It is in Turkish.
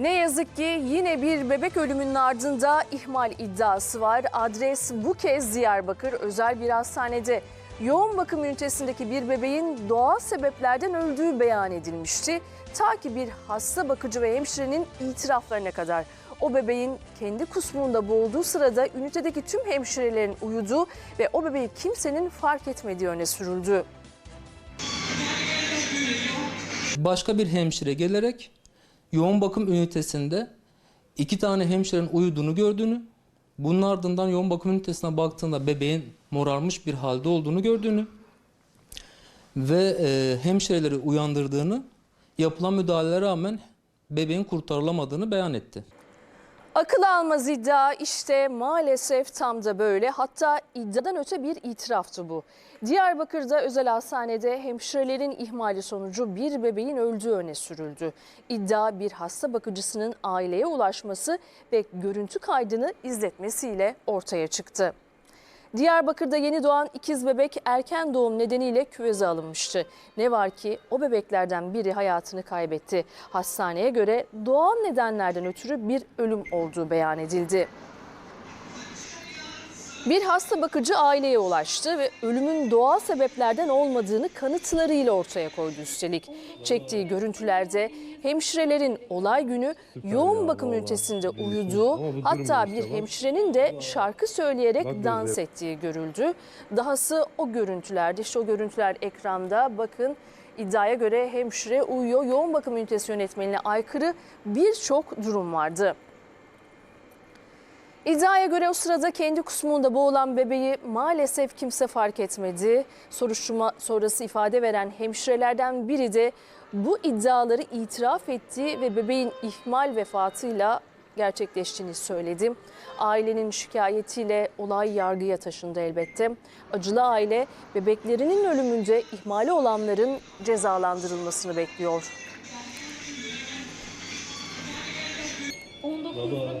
Ne yazık ki yine bir bebek ölümünün ardında ihmal iddiası var. Adres bu kez Diyarbakır özel bir hastanede. Yoğun bakım ünitesindeki bir bebeğin doğal sebeplerden öldüğü beyan edilmişti. Ta ki bir hasta bakıcı ve hemşirenin itiraflarına kadar. O bebeğin kendi kusmuğunda boğulduğu sırada ünitedeki tüm hemşirelerin uyuduğu ve o bebeği kimsenin fark etmediği öne sürüldü. başka bir hemşire gelerek yoğun bakım ünitesinde iki tane hemşirenin uyuduğunu gördüğünü, bunun ardından yoğun bakım ünitesine baktığında bebeğin morarmış bir halde olduğunu gördüğünü ve e, hemşireleri uyandırdığını, yapılan müdahalelere rağmen bebeğin kurtarılamadığını beyan etti. Akıl almaz iddia işte maalesef tam da böyle. Hatta iddiadan öte bir itiraftı bu. Diyarbakır'da özel hastanede hemşirelerin ihmali sonucu bir bebeğin öldüğü öne sürüldü. İddia bir hasta bakıcısının aileye ulaşması ve görüntü kaydını izletmesiyle ortaya çıktı. Diyarbakır'da yeni doğan ikiz bebek erken doğum nedeniyle küveze alınmıştı. Ne var ki o bebeklerden biri hayatını kaybetti. Hastaneye göre doğal nedenlerden ötürü bir ölüm olduğu beyan edildi. Bir hasta bakıcı aileye ulaştı ve ölümün doğal sebeplerden olmadığını kanıtlarıyla ortaya koydu üstelik. Çektiği görüntülerde hemşirelerin olay günü yoğun bakım ünitesinde uyuduğu hatta bir hemşirenin de şarkı söyleyerek dans ettiği görüldü. Dahası o görüntülerde işte o görüntüler ekranda bakın iddiaya göre hemşire uyuyor. Yoğun bakım ünitesi yönetmenine aykırı birçok durum vardı. İddiaya göre o sırada kendi kusmuğunda boğulan bebeği maalesef kimse fark etmedi. Soruşturma sonrası ifade veren hemşirelerden biri de bu iddiaları itiraf etti ve bebeğin ihmal vefatıyla gerçekleştiğini söyledi. Ailenin şikayetiyle olay yargıya taşındı elbette. Acılı aile bebeklerinin ölümünde ihmali olanların cezalandırılmasını bekliyor. 19'da